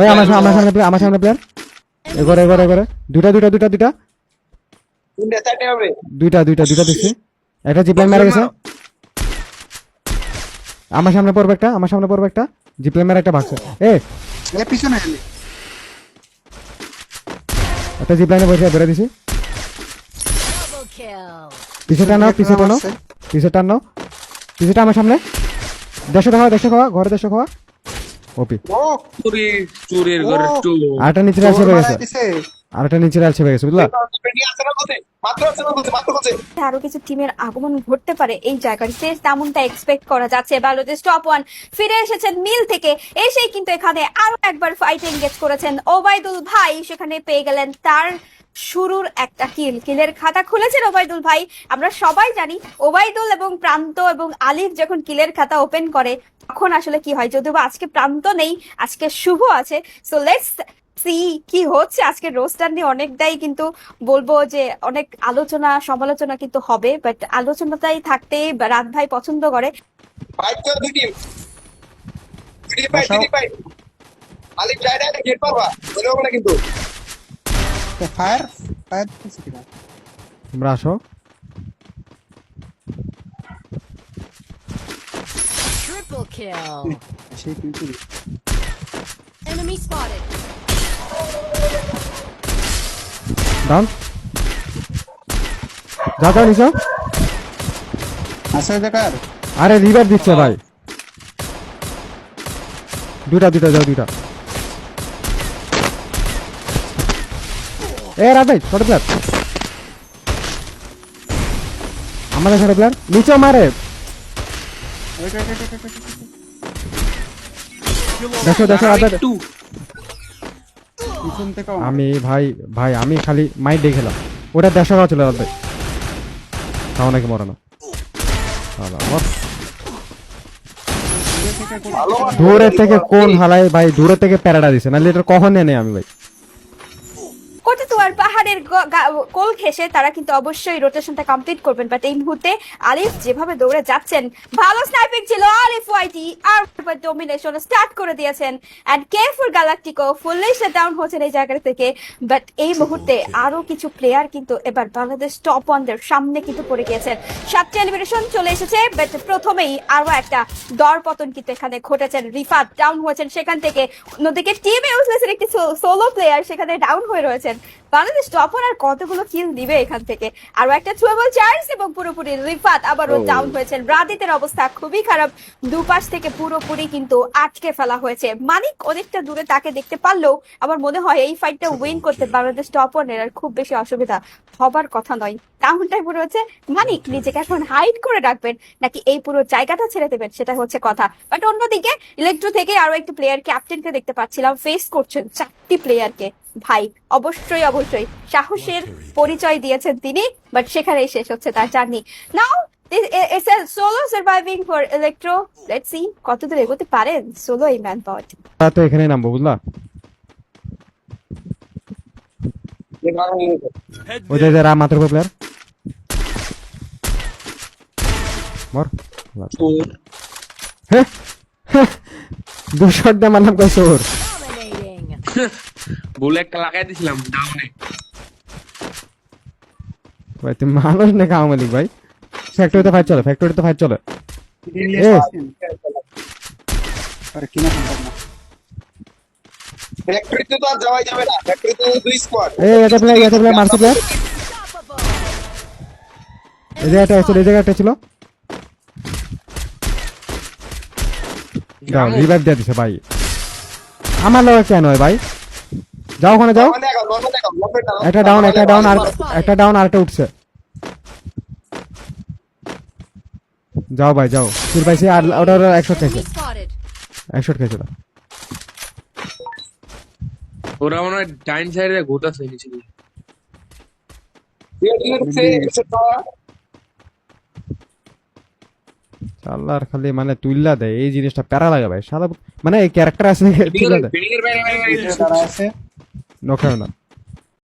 ওই আমার সামনে আমার সামনে player, আমার সামনে প্লেয়ার এগোরে এগোরে এগোরে দুইটা দুইটা দুইটা দুইটা। তিনটে চারটে হবে। দুইটা দুইটা দুইটা দিচ্ছি। একটা জিপলাইন মারা গেছে। আমার সামনে পড়বে একটা আমার সামনে পড়বে একটা। জিপলাইন মারা একটা ভাগছে। এ! এ পিছনে এলে একটা জিপলাইনে বসে বেড়ে দিছি। পিছে টানো পিছে টানো আছে। পিছে টানো পিছেটা আমার সামনে। দেড়শো খাওয়া দেড়শো খাওয়া ঘরে দেড়শো খাওয়া। ওপি। ও চুরি চুরির ঘরে টু আটা নিচে আসে আছে? মারা দিছে। নিচে আছে গেছে বুঝলা? আরও কিছু টিমের আগমন ঘটতে পারে এই জায়গাটিতে তেমনটা এক্সপেক্ট করা যাচ্ছে বাংলাদেশ টপ ওয়ান ফিরে এসেছেন মিল থেকে, এসেই কিন্তু এখানে আরও একবার ফাইট এঙ্গেজ করেছেন ওবায়দুল ভাই। সেখানে পেয়ে গেলেন তার শুরুর একটা কিল কিলের খাতা খুলেছেন ওবায়দুল ভাই। আমরা সবাই জানি ওবায়দুল এবং প্রান্ত এবং আলিফ যখন কিলের খাতা ওপেন করে, তখন আসলে কি হয়? যদিও আজকে প্রান্ত নেই, আজকে শুভ আছে। সো লেটস সি কি হচ্ছে? আজকে রোস্টার নিয়ে অনেকটাই কিন্তু বলব যে অনেক আলোচনা সমালোচনা কিন্তু হবে বাট আলোচনাটাই থাকতে রাত ভাই পছন্দ করে। দুই টিম দুই টিম ডাউন যা যাও নিচো আছে ওই আরে রিভার দিচ্ছে ভাই দুইটা দুইটা যাও দুইটা এ রাত ভাই ছোট প্লেয়ার আমাদের ছোট প্লেয়ার নিচে মারে। দেখো দেখো রাত আমি ভাই ভাই আমি খালি মাই দিয়ে খেলাম। ওটা দেড়শো টাকা ছিল যাবে ভাই। তাও নাকি মরানো? দূরে দূরের থেকে কোন হালাই ভাই দূরে থেকে প্যারাডা দিছে না এটা কখন এনে আমি ভাই? কোটেতুয়ার পাহাড়ের কোল ঘেসে তারা কিন্তু অবশ্যই রোটেশনটা কমপ্লিট করবেন। বাট এই মুহূর্তে আলিফ যেভাবে দৌড়ে যাচ্ছেন, ভালো স্নাইপিং ছিল আলিফ ওয়াইটি। আর ডোমিনেশন স্টার্ট করে দিয়েছেন। And careful galactico fully shut down হচ্ছেন এই জায়গা থেকে। বাট এই মুহূর্তে আরও কিছু প্লেয়ার কিন্তু এবার বাংলাদেশ টপ ওয়ানদের সামনে কিন্তু পড়ে গিয়েছেন। সাতটি এলিমিনেশন চলে এসেছে বাট প্রথমেই আরও একটা দরপতন কিন্তু এখানে ঘটেছেন। রিফাত ডাউন হয়েছেন সেখান থেকে। অন্যদিকে টিম ইউজলেসের একটি সোলো প্লেয়ার সেখানে ডাউন হয়ে রয়েছেন। বাংলাদেশ টপার আর কতগুলো কিল দিবে এখান থেকে? আরও একটা ট্রুয়েবল চার্জ এবং পুরোপুরি রিফাত আবারও ডাউন হয়েছেন। রাদিতের অবস্থা খুবই খারাপ। দুপাশ থেকে পুরোপুরি কিন্তু আটকে ফেলা হয়েছে। মানিক অনেকটা দূরে তাকে দেখতে পারলেও আমার মনে হয় এই ফাইটটা উইন করতে বাংলাদেশ টপ ওয়ানের আর খুব বেশি অসুবিধা হবার কথা নয়। তেমনটাই পুরো হচ্ছে মানিক নিজেকে এখন হাইড করে রাখবেন নাকি এই পুরো জায়গাটা ছেড়ে দেবেন সেটা হচ্ছে কথা। বাট অন্যদিকে ইলেকট্রো থেকে আরও একটি প্লেয়ার ক্যাপ্টেনকে দেখতে পাচ্ছিলাম। ফেস করছেন চারটি প্লেয়ারকে ভাই অবশ্যই অবশ্যই। সাহসের পরিচয় দিয়েছেন তিনি বাট সেখানেই শেষ হচ্ছে তার journey. Now it's a solo surviving for electro let's see কতদূর এগোতে পারেন? সোলো এই ম্যান পাওয়ার তা তো এখানেই নামবো বুঝলা? ওই যে রা মাত্র প্লেয়ার মর। চোর হ্যাঁ দু শট দিয়ে মারলাম কই চোর বলে একটা লাগাই দিছিলাম ডাউনে ভাই তুমি মানুষ না মালিক ভাই? ফ্যাক্টরিতে ফাইট চলে ফ্যাক্টরিতে ফাইট চলে। আরে কিনা সম্ভব না। ফ্যাক্টরিতে তো আর যাওয়াই যাবে না। ফ্যাক্টরিতে দুই স্কোয়াড এ এটা প্লেয়ার এটা প্লেয়ার মারছে প্লেয়ার এই জায়গাটা ছিল এই জায়গাটা ছিল। রিভাইভ দিয়ে দিছে ভাই। আমার লগে কেন হয় ভাই। যাও ওখানে যাও। একটা ডাউন একটা ডাউন আর একটা ডাউন আর একটা উঠছে। যাও ভাই যাও। ফির পাইছি আর ওটা ওটা একশো খাইছে। একশো খাইছে ওটা ওরা মনে হয় ডাইন সাইডে ঘুরতেছে নিচে দিয়ে। হচ্ছে এসে পাওয়া আল্লাহর খালি মানে তুইল্লা দেয় এই জিনিসটা প্যারা লাগে ভাই। সাদা মানে এই ক্যারেক্টার আছে তুইল্লা দেয়। নখায় না